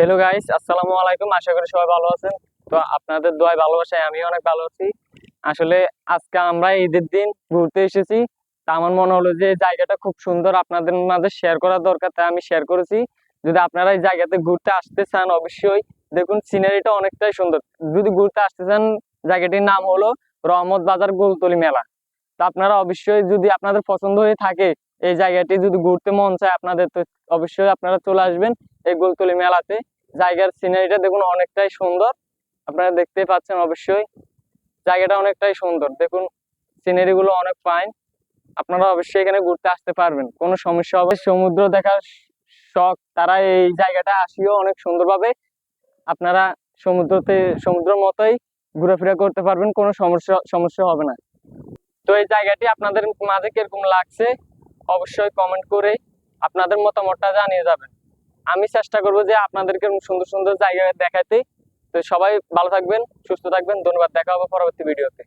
Hello guys আসসালামু আলাইকুম। আশা করি সবাই ভালো আছেন। তো আপনাদের দোয়ায় ভালোবাসায় আমি অনেক ভালো আছি। আসলে আজকে আমরা ঈদের দিন ঘুরতে এসেছি। তা আমার মনে হলো যে জায়গাটা খুব সুন্দর। আপনাদের মাঝে শেয়ার করা দরকার, তাই আমি শেয়ার করেছি। যদি আপনারা এই জায়গাতে ঘুরতে আসতে চান, অবশ্যই দেখুন সিনারিটা অনেকটাই সুন্দর। যদি ঘুরতে আসতে চান, জায়গাটির নাম হলো রহমত বাজার গোলতলি মেলা। তো আপনারা অবশ্যই যদি আপনাদের পছন্দ হয়ে থাকে এই জায়গাটি যদি ঘুরতে মন চায় আপনাদের, তো অবশ্যই আপনারা চলে আসবেন এই গোলতলি মেলাতে। জায়গার সিনারিটা দেখুন অনেকটাই সুন্দর। আপনারা দেখতে পাচ্ছেন অবশ্যই জায়গাটা অনেকটাই সুন্দর। দেখুন সিনারি গুলো অনেক ফাইন আপনারা অবশ্যই এখানে ঘুরতে আসতে পারবেন, কোনো সমস্যা হবে সমুদ্র দেখার শখ, তারা এই জায়গাটা আসিও অনেক সুন্দরভাবে আপনারা সমুদ্রতে, সমুদ্র মতোই ঘোরাফেরা করতে পারবেন, কোনো সমস্যা সমস্যা হবে না। তো এই জায়গাটি আপনাদের মাঝে কীরকম লাগছে? অবশ্যই কমেন্ট করে আপনাদের মতামতটা জানিয়ে যাবেন। আমি চেষ্টা করব যে আপনাদেরকে সুন্দর সুন্দর জায়গা দেখাতে তো সবাই ভালো থাকবেন, সুস্থ থাকবেন। ধন্যবাদ, দেখা হবে পরবর্তী ভিডিওতে